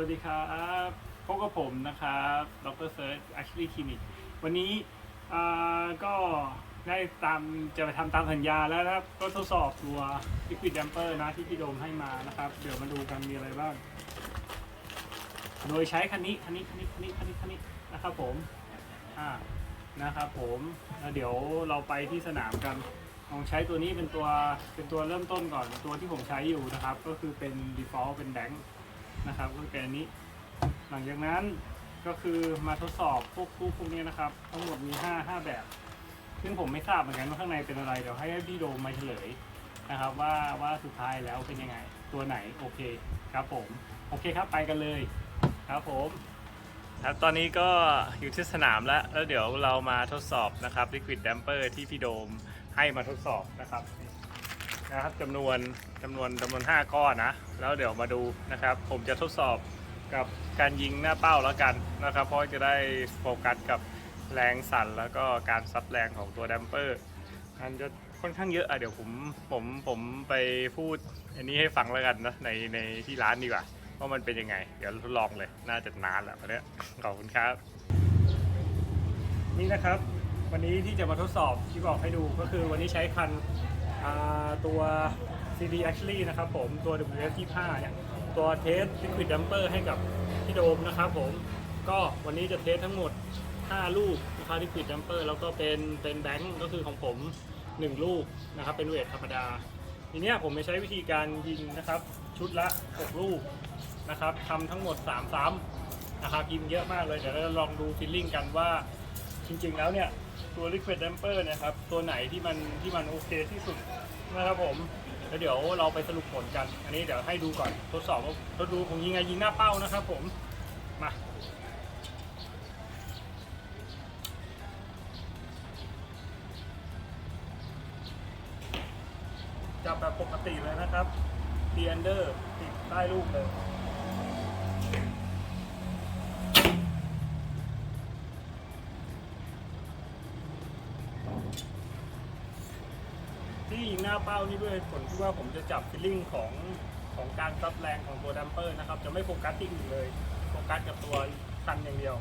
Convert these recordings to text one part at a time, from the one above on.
วัสดีครับพบกับผมนะครับดรเซิร์ชอัชลีคลินิกวันนี้ก็ได้ตามจะไปทำตามสัญญาแล้วนะครับ ก็ทดสอบตัว Liquid Damper นะที่พี่โดมให้มานะครับ เดี๋ยวมาดูกันมีอะไรบ้าง โดยใช้คันนี้คันนี้คันนี้คันนี้คันนี้คันนี้นะครับผมอ่านะครับผมแล้วเดี๋ยวเราไปที่สนามกันลองใช้ตัวนี้เป็นตัวเป็นตัวเริ่มต้นก่อนตัวที่ผมใช้อยู่นะครับ ก็คือเป็น default เป็นแบงค์ นะครับก็คือเป็นอันนี้ หลังจากนั้นก็คือมาทดสอบพวกตู้พวกนี้นะครับ ทั้งหมดมี 5 5 แบบ ซึ่งผมไม่ทราบเหมือนกันว่าข้างในเป็นอะไร เดี๋ยวให้พี่โดมมาเฉลยนะครับ ว่าว่าสุดท้ายแล้วเป็นยังไง ตัวไหนโอเคครับผม โอเคครับไปกันเลยครับผมครับตอนนี้ก็อยู่ที่สนามแล้ว แล้วเดี๋ยวเรามาทดสอบนะครับ Liquid Damper ที่พี่โดมให้มาทดสอบนะครับ นะครับจำนวนจำนวนจำนวน 5 ก้อนนะ แล้วเดี๋ยวมาดูนะครับ ผมจะทดสอบกับการยิงหน้าเป้าแล้วกันนะครับ เพราะจะได้โฟกัสกับแรงสั่นแล้วก็การซับแรงของตัวแดมเปอร์มันจะค่อนข้างเยอะอะเดี๋ยวผมผมผมไปพูดอันนี้ให้ฟังแล้วกันนะในในที่ร้านดีกว่าว่ามันเป็นยังไง เดี๋ยวทดลองเลยน่าจะนานแหละวันนี้ขอบคุณครับ นี่นะครับ วันนี้ที่จะมาทดสอบที่บอกให้ดูก็คือวันนี้ใช้คัน ตัว CD Actually นะครับผมตัว WS25 เนี่ยตัวเทส Liquid Damper ให้กับพี่โดมนะครับผมก็วันนี้จะเทสทั้งหมด 5 ลูกนะครับ Liquid Damper แล้วก็เป็นเป็นแบงค์ก็คือของผม 1 ลูกนะครับเป็นเวทธรรมดาทีเนี้ยผมจะใช้วิธีการยิงนะครับชุดละ 6 ลูกนะครับทำทั้งหมด 3 ซ้ำนะครับยิงเยอะมากเลย เดี๋ยวเราจะลองดูฟิลลิ่งกันว่าจริงๆแล้วเนี่ย ตัว Liquid Damper นะครับ ตัวไหนที่มันที่มันโอเคที่สุดนะครับผมแล้วเดี๋ยวเราไปสรุปผลกัน อันนี้เดี๋ยวให้ดูก่อนทดสอบว่าทดดูผมยิงไงยิงหน้าเป้านะครับผม มาจับแบบปกติเลยนะครับตีอันเดอร์ติดใต้ลูกเลย ที่ยิงหน้าเป้านี่ด้วยผลที่ว่าผมจะจับฟิลลิ่งของของการซับแรงของตัวดัมเปอร์นะครับ จะไม่โฟกัสที่อื่นเลย โฟกัสกับตัวคันอย่างเดียว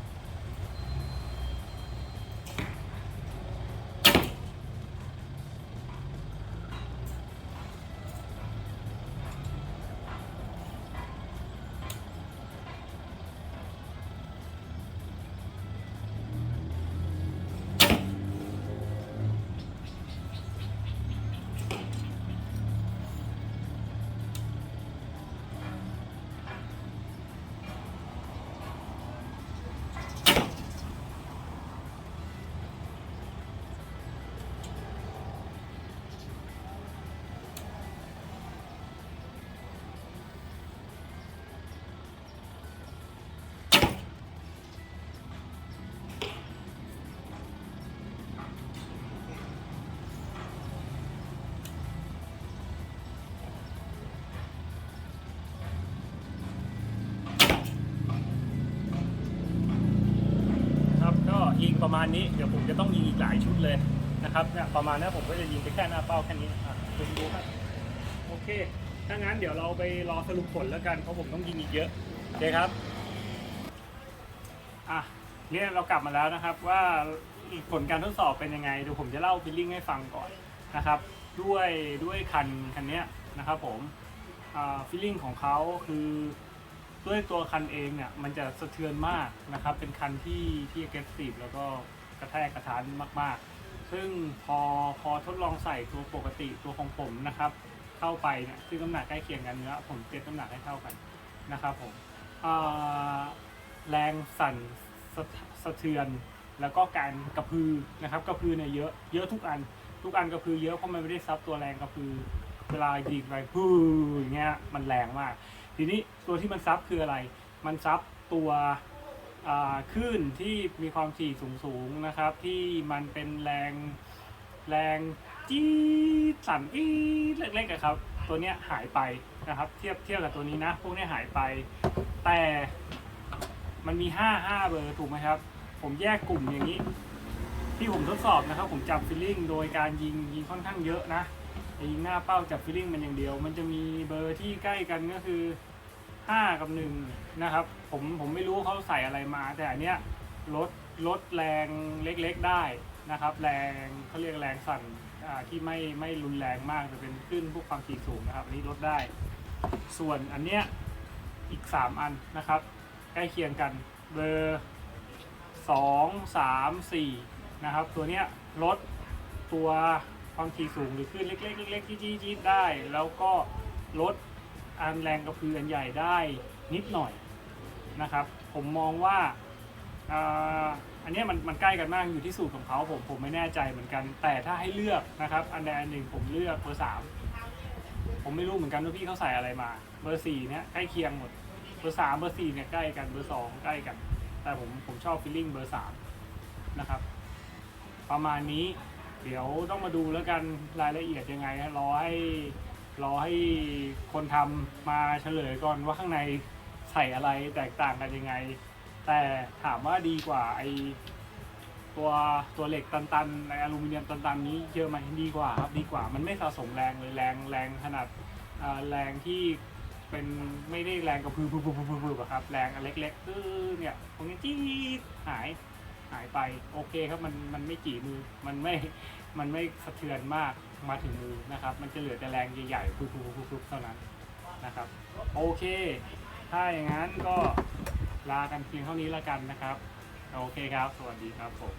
ยิงประมาณนี้เดี๋ยวผมจะต้องยิงอีกหลายชุดเลยนะครับเนี่ยประมาณนี้ผมก็จะยิงไปแค่หน้าเป้าแค่นี้อะดูดูครับโอเคถ้างั้นเดี๋ยวเราไปรอสรุปผลแล้วกันเพราะผมต้องยิงอีกเยอะโอเคครับอะเนี่ยเรากลับมาแล้วนะครับว่าผลการทดสอบเป็นยังไงเดี๋ยวผมจะเล่าฟิลลิ่งให้ฟังก่อนนะครับด้วยด้วยคันคันนี้นะครับผมฟิลลิ่งของเขาคือ ด้วยตัวคันเองเนี่ยมันจะสะเทือนมากนะครับ เป็นคันที่ที่ aggressive แล้วก็กระแทกกระทานมากๆ ซึ่งพอพอทดลองใส่ตัวปกติตัวของผมนะครับ เข้าไปเนี่ยซึ่งน้ำหนักใกล้เคียงกันเนื้อผมเก็ตน้ำหนักให้เท่ากันนะครับผมแรงสั่นสะสะเทือน แล้วก็การกระพือนะครับกระพือเนี่ยเยอะเยอะทุกอัน ทุกอันกระพือเยอะเพราะมันไม่ได้ซับตัวแรงกระพือเวลายิงไปพูอย่างเงี้ยมันแรงมาก ทีนี้ตัวที่มันซับคืออะไร มันซับตัวคลื่นที่มีความถี่สูงๆนะครับ ที่มันเป็นแรงแรงจี๊สั่นจี๊เล็กๆครับ ตัวเนี้ยหายไปนะครับ เทียบเทียบกับตัวนี้นะ พวกเนี้ยหายไป แต่มันมี 5 5 เบอร์ถูกไหมครับ ผมแยกกลุ่มอย่างนี้ ที่ผมทดสอบนะครับ ผมจับฟิลลิ่งโดยการยิงยิงค่อนข้างเยอะนะยิงหน้าเป้าจับฟิลลิ่งมันอย่างเดียว มันจะมีเบอร์ที่ใกล้กันก็คือากับหนึ่งนะครับผมผมไม่รู้เขาใส่อะไรมา แต่อันเนี้ยลดลดแรงเล็กๆได้นะครับ แรงเขาเรียกแรงสั่นที่ไม่ไม่รุนแรงมากจะเป็นขึ้นพวกความถี่สูงนะครับ อันนี้ลดได้ ส่วนอันเนี้ยอีก 3 อันนะครับ ใกล้เคียงกันเบอร์สองสามสี่นะครับ ตัวเนี้ยลดตัวความถี่สูงหรือขึ้นเล็กๆเล็กๆจี๊ดจี๊ดได้ แล้วก็ลด อันแรงกระพืออันใหญ่ได้นิดหน่อยนะครับ ผมมองว่าอันนี้มันมันใกล้กันมากอยู่ที่สูตรของเขาผมผมไม่แน่ใจเหมือนกัน แต่ถ้าให้เลือกนะครับ อันใดอันหนึ่งผมเลือกเบอร์สามผมไม่รู้เหมือนกันว่าพี่เขาใส่อะไรมา เบอร์สี่เนี้ยใกล้เคียงหมดเบอร์สามเบอร์สี่เนี่ยใกล้กันเบอร์สองใกล้กัน แต่ผมผมชอบฟีลลิ่งเบอร์สามนะครับ ประมาณนี้เดี๋ยวต้องมาดูแล้วกันรายละเอียดยังไงรอให้ รอให้คนทำมาเฉลยก่อนว่าข้างในใส่อะไรแตกต่างกันยังไง แต่ถามว่าดีกว่าไอตัวตัวเหล็กตันๆในอลูมิเนียมตันๆนี้เยอะไหมดีกว่าครับดีกว่ามันไม่สะสมแรงเลยแรงแรงขนาดแรงที่เป็นไม่ได้แรงกระพือพือพือพือพือครับแรงอันเล็กๆเนี่ยตรงนี้จี๊ดหาย หายไปโอเคครับมันมันไม่จีมือมันไม่มันไม่สะเทือนมากมาถึงมือนะครับ มันจะเหลือแต่แรงใหญ่ๆปุ๊บๆๆๆเท่านั้นนะครับโอเค ถ้าอย่างนั้นก็ลากันเพียงเท่านี้แล้วกันนะครับ โอเคครับ สวัสดีครับผม